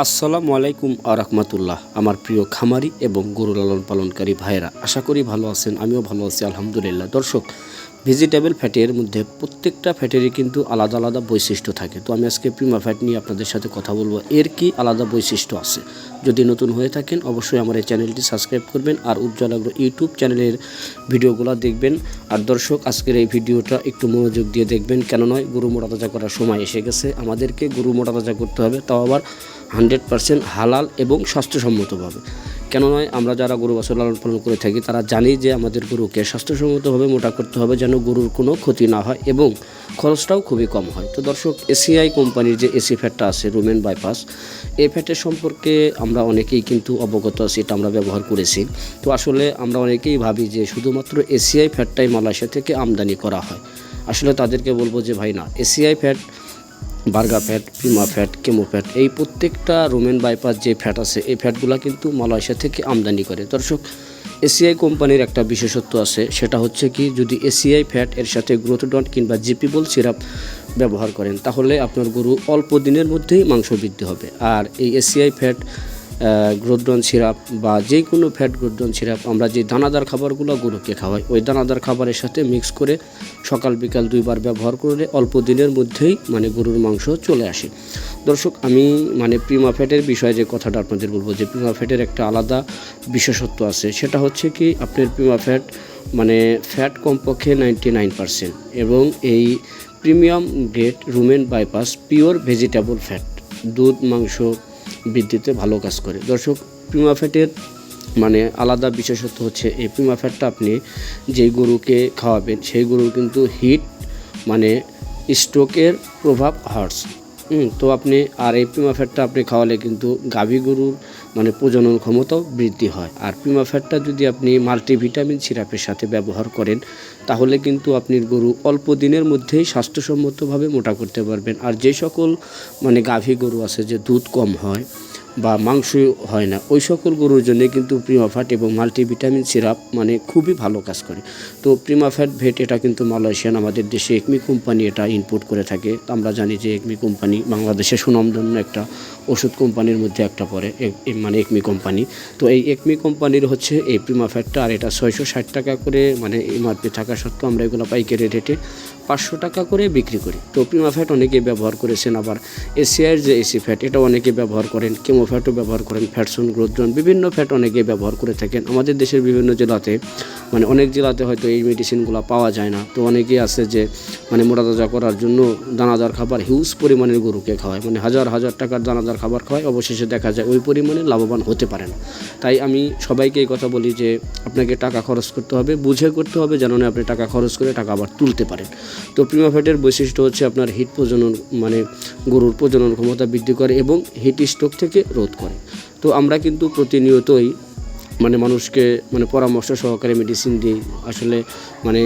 আসসালামু আলাইকুম আরহামতুল্লাহ আমার প্রিয় খামারি এবং গরু লালন পালনকারী ভাইয়েরা, আশা করি ভালো আছেন, আমিও ভালো আছি, আলহামদুলিল্লাহ। দর্শক ভেজিটেবল ফ্যাটের মধ্যে প্রত্যেকটা ফ্যাটেরই কিন্তু আলাদা আলাদা বৈশিষ্ট্য থাকে। তো আমি আজকে প্রিমা ফ্যাট নিয়ে আপনাদের সাথে কথা বলব, এর কি আলাদা বৈশিষ্ট্য আছে? যদি নতুন হয়ে থাকেন, অবশ্যই আমার এই চ্যানেলটি সাবস্ক্রাইব করবেন আর উজ্জ্বল আগ্রহ ইউটিউব চ্যানেলের ভিডিওগুলো দেখবেন। আর দর্শক, আজকের এই ভিডিওটা একটু মনোযোগ দিয়ে দেখবেন কেন নয় গরু মোটা তাজা করার সময় এসে গেছে। আমাদেরকে গরু মোটা তাজা করতে হবে, তাও আবার হান্ড্রেড পার্সেন্ট হালাল এবং স্বাস্থ্যসম্মতভাবে। কেন নয়, আমরা যারা গরু বাছুর লালন পালন করে থাকি, তারা জানি যে আমাদের গরুকে স্বাস্থ্যসম্মতভাবে মোটা করতে হবে যেন গরুর কোনো ক্ষতি না হয় এবং খরচটাও খুবই কম হয়। তো দর্শক, এসিআই কোম্পানির যে এসি ফ্যাটটা আছে, রুমেন বাইপাস, এই ফ্যাটের সম্পর্কে আমরা অনেকেই কিন্তু অবগত আছি, এটা আমরা ব্যবহার করেছি। তো আসলে আমরা অনেকেই ভাবি যে শুধুমাত্র এসিআই ফ্যাটটাই মালয়েশিয়া থেকে আমদানি করা হয়। আসলে তাদেরকে বলব যে ভাই না, ACI fat burger fat prima fat, chemo fat, এই প্রত্যেকটা রোমেন বাইপাস যে ফ্যাট আছে, এই ফ্যাটগুলো কিন্তু মালয়েশিয়া থেকে আমদানি করে। দর্শক, এসিআই কোম্পানির একটা বিশেষত্ব আছে, সেটা হচ্ছে কি, যদি এসিআই ফ্যাট এর সাথে গ্রোথ গ্রোথডন কিংবা জিপি বল সিরাপ ব্যবহার করেন, তাহলে আপনার গরু অল্প দিনের মধ্যেই মাংস বৃদ্ধি হবে। আর এই এসিআই ফ্যাট গ্রোথডন সিরাপ বা যে কোনো ফ্যাট গ্রোথডন সিরাপ, আমরা যে দানাদার খাবারগুলো গরুকে খাওয়াই, ওই দানাদার খাবারের সাথে মিক্স করে সকাল, বিকাল দুইবার ব্যবহার করলে অল্প দিনের মধ্যেই মানে গরুর মাংস চলে আসে। দর্শক, আমি মানে প্রিমা ফ্যাটের বিষয়ে যে কথাটা আপনাদের বলব, যে প্রিমা ফ্যাটের একটা আলাদা বিশেষত্ব আছে, সেটা হচ্ছে কি, আপনার প্রিমা ফ্যাট মানে ফ্যাট কমপক্ষে নাইনটি নাইন পার্সেন্ট এবং এই premium grade rumen bypass pure vegetable fat দুধ, মাংস বৃদ্ধিতে ভালো কাজ করে। দর্শক পিমাফেটের মানে আলাদা বিশেষত্ব হচ্ছে এই পিমাফেটটা আপনি যেই গরুকে খাওয়াবেন সেই গরুর কিন্তু হিট মানে স্ট্রোকের প্রভাব হার্টস হুম, তো আপনি আর এই পিমা ফ্যাটটা আপনি খাওয়ালে কিন্তু গাভী গরুর মানে প্রজনন ক্ষমতাও বৃদ্ধি হয়। আর পিমা ফ্যাটটা যদি আপনি মাল্টিভিটামিন সিরাপের সাথে ব্যবহার করেন, তাহলে কিন্তু আপনি গরু অল্প দিনের মধ্যেই স্বাস্থ্যসম্মতভাবে মোটা করতে পারবেন। আর যে সকল মানে গাভী গরু আছে, যে দুধ কম হয় বা মাংস হয় না। ওই সকল গরুর জন্য কিন্তু প্রিমাফ্যাট এবং মাল্টিভিটামিন সিরাপ মানে খুবই ভালো কাজ করে। তো প্রিমাফ্যাট ভেট এটা কিন্তু মালয়েশিয়ান আমাদের দেশে একমি কোম্পানি এটা ইনপুট করে থাকে। আমরা জানি যে একমি কোম্পানি বাংলাদেশে সুনামধন্য একটা ওষুধ কোম্পানির মধ্যে একটা পড়ে মানে একমি কোম্পানি তো এই একমি কোম্পানির হচ্ছে এই প্রিমাফ্যাটটা আর এটা ছয়শো ষাট টাকা করে মানে এমআরপি থাকা সত্ত্বেও আমরা এগুলো পাইকারি রেটে পাঁচশো টাকা করে বিক্রি করি। তো প্রিমা ফ্যাট অনেকে ব্যবহার করেছেন, আবার এসিআইয়ের যে এসি ফ্যাট এটা অনেকে ব্যবহার করেন কেমো ফ্যাটও ব্যবহার করেন ফ্যাটসন গ্রোথজন বিভিন্ন ফ্যাট অনেকে ব্যবহার করে থাকেন। আমাদের দেশের বিভিন্ন জেলাতে মানে অনেক জেলাতে হয়তো এই মেডিসিনগুলো পাওয়া যায় না। তো অনেকেই আছে যে মানে মোটা তাজা করার জন্য দানাদার খাবার হিউজ পরিমাণের গরুকে খাওয়ায়। মানে হাজার হাজার টাকার দানাদার খাবার খাওয়ায়। অবশেষে দেখা যায় ওই পরিমাণে লাভবান হতে পারে না। তাই আমি সবাইকে এই কথা বলি যে, আপনাকে টাকা খরচ করতে হবে, বুঝে করতে হবে যেন না আপনি টাকা খরচ করে টাকা আবার তুলতে পারেন। তো প্রিমাফেটের বৈশিষ্ট্য হচ্ছে আপনার হিট প্রজনন মানে গরুর প্রজনন ক্ষমতা বৃদ্ধি করে এবং হিট স্ট্রোক থেকে রোধ করে। তো আমরা কিন্তু প্রতিনিয়তই মানে মানুষকে মানে পরামর্শ সহকারে মেডিসিন দিই। আসলে মানে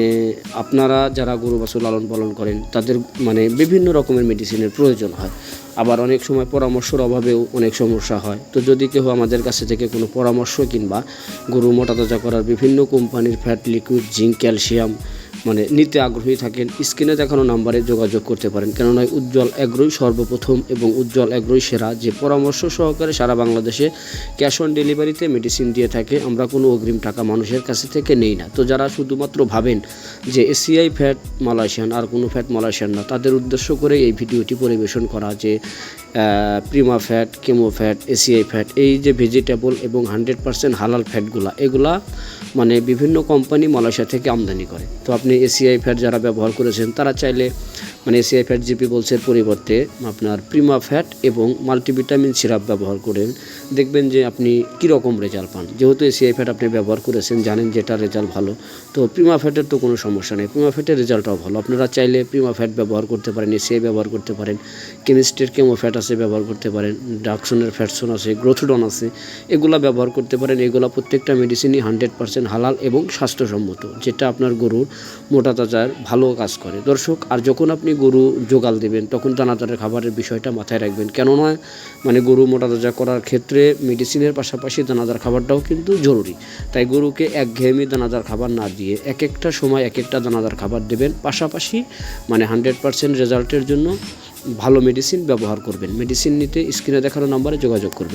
আপনারা যারা গরু বাছুর লালন পালন করেন, তাদের মানে বিভিন্ন রকমের মেডিসিনের প্রয়োজন হয়। আবার অনেক সময় পরামর্শর অভাবেও অনেক সমস্যা হয়। তো যদি কেউ আমাদের কাছে থেকে কোনো পরামর্শ কিংবা গরু মোটা তাজা করার বিভিন্ন কোম্পানির ফ্যাট লিকুইড জিঙ্ক ক্যালসিয়াম মানে নিতে আগ্রহী থাকেন। স্ক্রিনে দেখানো নাম্বারে যোগাযোগ করতে পারেন। কেননা উজ্জ্বল এগ্রোই সর্বপ্রথম এবং উজ্জ্বল এগ্রোই সেরা। যে পরামর্শ সহকারে সারা বাংলাদেশে ক্যাশ অন ডেলিভারিতে মেডিসিন দিয়ে থাকে, আমরা কোনো অগ্রিম টাকা মানুষের কাছে থেকে নেই না। তো যারা শুধুমাত্র ভাবেন যে এসিআই ফ্যাট মালয়েশিয়ান আর কোনো ফ্যাট মালয়েশিয়ান না, তাদের উদ্দেশ্য করে এই ভিডিওটি পরিবেশন করা যে prima fat, chemo fat, ACI fat, এই যে ভেজিটেবল এবং হান্ড্রেড পার্সেন্ট হালাল ফ্যাটগুলা, এগুলা মানে বিভিন্ন কোম্পানি মালয়েশিয়া থেকে আমদানি করে। তো আপনি এসিআই ফ্যাট যারা ব্যবহার করেছেন তারা চাইলে মানে এসিআই ফ্যাট জিপি বলসের পরিবর্তে আপনার প্রিমা ফ্যাট এবং মাল্টিভিটামিন সিরাপ ব্যবহার করেন। দেখবেন যে আপনি কীরকম রেজাল্ট পান। যেহেতু এসিআই ফ্যাট আপনি ব্যবহার করেছেন, জানেন যে এটার রেজাল্ট ভালো। তো প্রিমা ফ্যাটের তো কোনো সমস্যা নেই। প্রিমা ফ্যাটের রেজাল্টটাও ভালো। আপনারা চাইলে প্রিমা ফ্যাট ব্যবহার করতে পারেন এসিআই ব্যবহার করতে পারেন। কেমিস্ট্রির কেমো ফ্যাট আছে, ব্যবহার করতে পারেন। ডাকসনের ফ্যাটসন আছে গ্রোথডন আছে। এগুলা ব্যবহার করতে পারেন। এগুলা প্রত্যেকটা মেডিসিনই হান্ড্রেড পার্সেন্ট হালাল এবং স্বাস্থ্যসম্মত, যেটা আপনার গরুর মোটা তাজার ভালো কাজ করে। দর্শক, আর যখন আপনি গরু জোগাল দেবেন, তখন দানাদারের খাবারের বিষয়টা মাথায় রাখবেন। কেননা মানে গরু মোটা তাজা করার ক্ষেত্রে মেডিসিনের পাশাপাশি দানাদার খাবারটাও কিন্তু জরুরি। তাই গরুকে একঘেয়েমি দানাদার খাবার না দিয়ে এক একটা সময় এক একটা দানাদার খাবার দেবেন। পাশাপাশি মানে হান্ড্রেড পার্সেন্ট রেজাল্টের জন্য ভালো মেডিসিন ব্যবহার করবেন। মেডিসিন নিতে স্ক্রিনে দেখানো নাম্বারে যোগাযোগ করবেন।